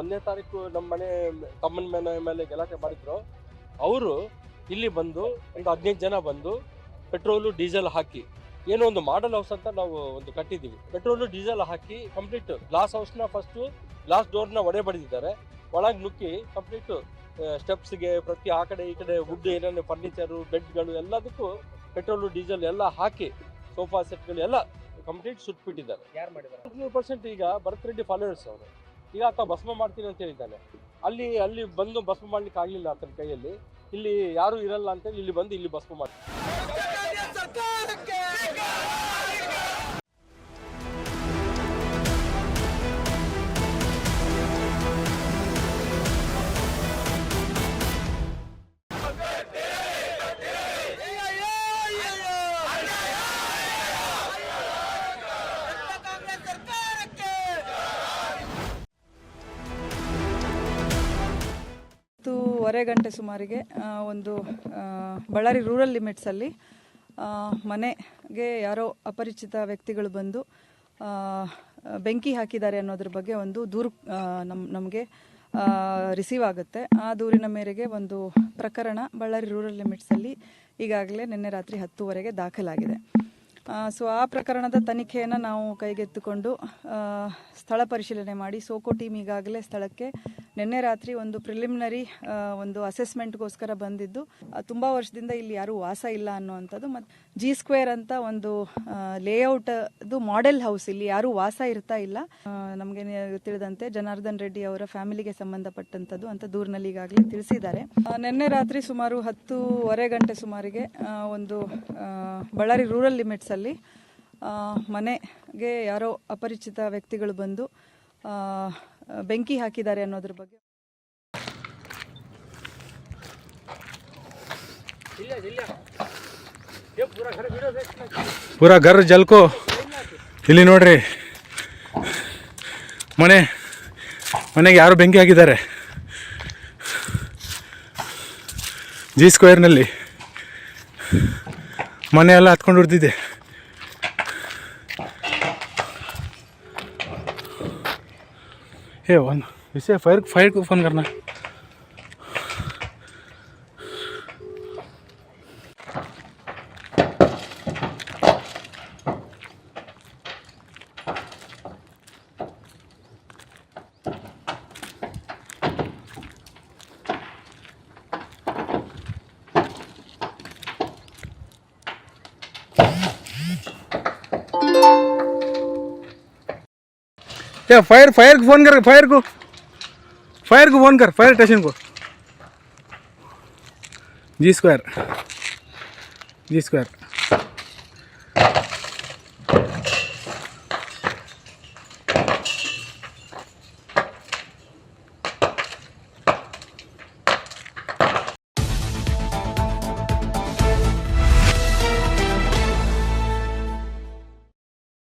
ಒಂದನೇ ತಾರೀಕು ನಮ್ಮ ಮನೆ ತಮ್ಮನ ಮನೆ ಮೇಲೆ ಗಲಾಟೆ ಮಾಡಿದ್ರು. ಅವರು ಇಲ್ಲಿ ಬಂದು ಒಂದು ಹದಿನೈದು ಜನ ಬಂದು ಪೆಟ್ರೋಲು ಡೀಸೆಲ್ ಹಾಕಿ ಏನೋ ಒಂದು ಮಾಡಲ್ ಹೌಸ್ ಅಂತ ನಾವು ಒಂದು ಕಟ್ಟಿದ್ದೀವಿ. ಪೆಟ್ರೋಲು ಡೀಸೆಲ್ ಹಾಕಿ ಕಂಪ್ಲೀಟ್ ಗ್ಲಾಸ್ ಹೌಸ್ನ ಫಸ್ಟು ಗ್ಲಾಸ್ ಡೋರ್ನ ಒಡೆ ಬಡಿದಿದ್ದಾರೆ. ಒಳಗೆ ನುಕ್ಕಿ ಕಂಪ್ಲೀಟ್ ಸ್ಟೆಪ್ಸ್ಗೆ ಪ್ರತಿ ಆ ಕಡೆ ಈ ಕಡೆ ವುಡ್ ಏನೇನು ಫರ್ನಿಚರು ಬೆಡ್ಗಳು ಎಲ್ಲದಕ್ಕೂ ಪೆಟ್ರೋಲು ಡೀಸೆಲ್ ಎಲ್ಲ ಹಾಕಿ ಸೋಫಾ ಸೆಟ್ಗಳು ಎಲ್ಲ ಕಂಪ್ಲೀಟ್ ಸುಟ್ಬಿಟ್ಟಿದ್ದಾರೆ. ಪರ್ಸೆಂಟ್ ಈಗ ಭರತ್ ರೆಡ್ಡಿ ಫಾಲೋವರ್ಸ್ ಅವರು. ಈಗ ಆತ ಭಸ್ಮ ಮಾಡ್ತೀನಿ ಅಂತ ಹೇಳಿದ್ದಾನೆ. ಅಲ್ಲಿ ಅಲ್ಲಿ ಬಂದು ಭಸ್ಮ ಮಾಡ್ಲಿಕ್ಕೆ ಆಗಲಿಲ್ಲ ಆತನ ಕೈಯಲ್ಲಿ. ಇಲ್ಲಿ ಯಾರು ಇರಲ್ಲ ಅಂತ ಇಲ್ಲಿ ಬಂದು ಇಲ್ಲಿ ಭಸ್ಮ ಮಾಡ್ತಾರೆ. ಹತ್ತೂವರೆ ಗಂಟೆ ಸುಮಾರಿಗೆ ಒಂದು ಬಳ್ಳಾರಿ ರೂರಲ್ ಲಿಮಿಟ್ಸಲ್ಲಿ ಮನೆಗೆ ಯಾರೋ ಅಪರಿಚಿತ ವ್ಯಕ್ತಿಗಳು ಬಂದು ಬೆಂಕಿ ಹಾಕಿದ್ದಾರೆ ಅನ್ನೋದ್ರ ಬಗ್ಗೆ ಒಂದು ದೂರು ನಮ್ಮ ನಮಗೆ ರಿಸೀವ್ ಆಗುತ್ತೆ. ಆ ದೂರಿನ ಮೇರೆಗೆ ಒಂದು ಪ್ರಕರಣ ಬಳ್ಳಾರಿ ರೂರಲ್ ಲಿಮಿಟ್ಸಲ್ಲಿ ಈಗಾಗಲೇ ನಿನ್ನೆ ರಾತ್ರಿ ಹತ್ತುವರೆಗೆ ದಾಖಲಾಗಿದೆ. ಸೊ ಆ ಪ್ರಕರಣದ ತನಿಖೆಯನ್ನು ನಾವು ಕೈಗೆತ್ತಿಕೊಂಡು ಸ್ಥಳ ಪರಿಶೀಲನೆ ಮಾಡಿ, ಸೋಕೋ ಟೀಮ್ ಈಗಾಗಲೇ ಸ್ಥಳಕ್ಕೆ ನಿನ್ನೆ ರಾತ್ರಿ ಒಂದು ಪ್ರಿಲಿಮಿನರಿ ಒಂದು ಅಸೆಸ್ಮೆಂಟ್ಗೋಸ್ಕರ ಬಂದಿದ್ದು. ತುಂಬ ವರ್ಷದಿಂದ ಇಲ್ಲಿ ಯಾರೂ ವಾಸ ಇಲ್ಲ ಅನ್ನುವಂಥದ್ದು. ಮತ್ತು ಜಿ ಸ್ಕ್ವೇರ್ ಅಂತ ಒಂದು ಲೇಔಟ್ ಮಾಡೆಲ್ ಹೌಸ್ ಇಲ್ಲಿ ಯಾರೂ ವಾಸ ಇರ್ತಾ ಇಲ್ಲ. ನಮಗೆ ತಿಳಿದಂತೆ ಜನಾರ್ದನ್ ರೆಡ್ಡಿ ಅವರ ಫ್ಯಾಮಿಲಿಗೆ ಸಂಬಂಧಪಟ್ಟಂಥದ್ದು ಅಂತ ದೂರಿನಲ್ಲಿ ಈಗಾಗಲೇ ತಿಳಿಸಿದ್ದಾರೆ. ನಿನ್ನೆ ರಾತ್ರಿ ಸುಮಾರು ಹತ್ತೂವರೆ ಗಂಟೆ ಸುಮಾರಿಗೆ ಒಂದು ಬಳ್ಳಾರಿ ರೂರಲ್ ಲಿಮಿಟ್ಸಲ್ಲಿ ಮನೆಗೆ ಯಾರೋ ಅಪರಿಚಿತ ವ್ಯಕ್ತಿಗಳು ಬಂದು ಬೆಂಕಿ ಹಾಕಿದ್ದಾರೆ ಅನ್ನೋದ್ರ ಬಗ್ಗೆ. ಪೂರಾ ಗರ್ ಜಲ್ಕೋ. ಇಲ್ಲಿ ನೋಡ್ರಿ. ಮನೆ, ಮನೆಗೆ ಯಾರು ಬೆಂಕಿ ಹಾಕಿದ್ದಾರೆ? ಜಿ ಸ್ಕ್ವೇರ್ನಲ್ಲಿ ಮನೆ ಎಲ್ಲ ಹತ್ಕೊಂಡು ಉಡ್ತಿದೆ हे वन इसे फायर फायर को फ़ोन करना है या फायर फायर को फ़ोन कर फायर को? फायर को फ़ोन कर फायर स्टेशन को। जी स्क्वायर जी स्क्वायर